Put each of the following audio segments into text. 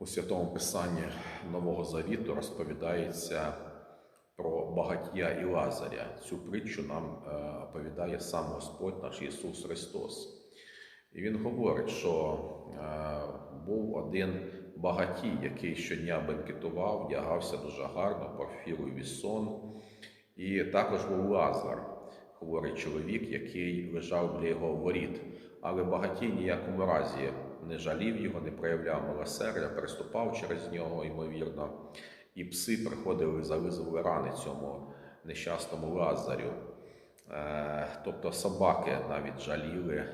У Святому Писанні Нового Завіту розповідається про багатія і Лазаря. Цю притчу нам е, оповідає сам Господь наш Ісус Христос. І Він говорить, що е, був один багатій, який щодня бенкетував, вдягався дуже гарно, порфіру вісон. І також був Лазар, хворий чоловік, який лежав біля його воріт. Але багатій ніякому разі не жалів його, не проявляв милосердя, переступав через нього, ймовірно. І пси приходили, зализували рани цьому нещасному Лазарю. Е, Тобто собаки навіть жаліли, е,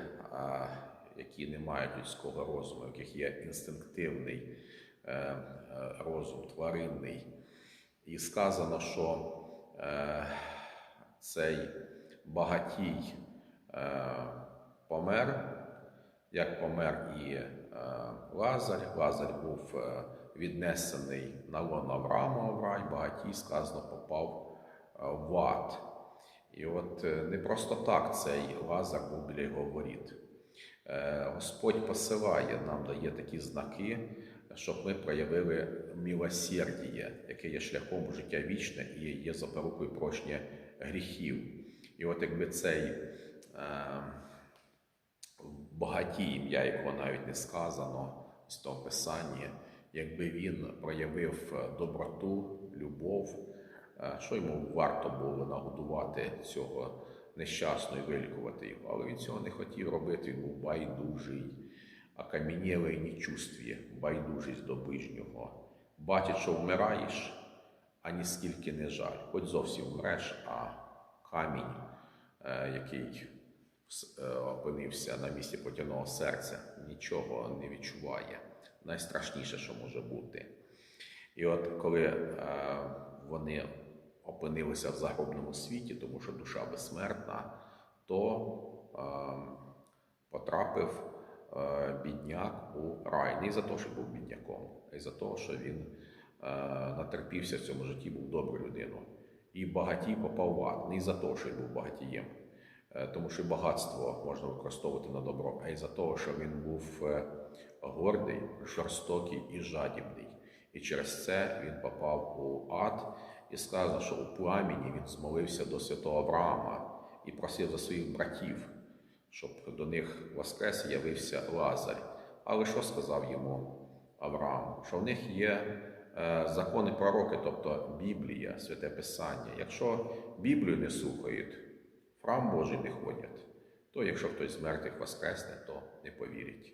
які не мають людського розуму, у яких є інстинктивний е, розум, тваринний. І сказано, що цей багатій помер, як помер і е, Лазар. Лазар був е, віднесений на лон Авраама в рай, багатій, сказано, попав е, в ад. І от не просто так цей Лазар був біля його воріт. Господь посилає нам, дає такі знаки, щоб ми проявили милосердіє, яке є шляхом життя вічне і є запорукою прощення гріхів. І от якби цей багатій ім'я, якого навіть не сказано з того писання, якби він проявив е, доброту, любов, е, що йому варто було нагодувати цього нещасного і вилікувати його. Але він цього не хотів робити, він був байдужий, окам'янілий нечувстві, байдужість до ближнього. Бачить, що вмираєш, а ніскільки не жаль. Хоч зовсім вмреш, а камінь, е, який опинився на місці потяного серця, нічого не відчуває. Найстрашніше, що може бути. І от коли е, вони опинилися в загробному світі, тому що душа безсмертна, то е, потрапив е, бідняк у рай. Не за те, що був бідняком, а й за те, що він е, натерпівся в цьому житті, був доброю людиною. І багатій попав в ад. Не за те, що він був багатієм, е, тому що багатство можна використовувати на добро, а й за те, що він був е, гордий, жорстокий і жадібний. І через це він попав у ад, і сказано, що у пламені він змолився до святого Авраама і просив за своїх братів, щоб до них воскрес явився Лазар. Але що сказав йому Авраам? Що в них є е, закони пророки, тобто Біблія, святе Писання. Якщо Біблію не слухають, в храм Божий не ходять, то якщо хтось з мертвих воскресне, то не повірять.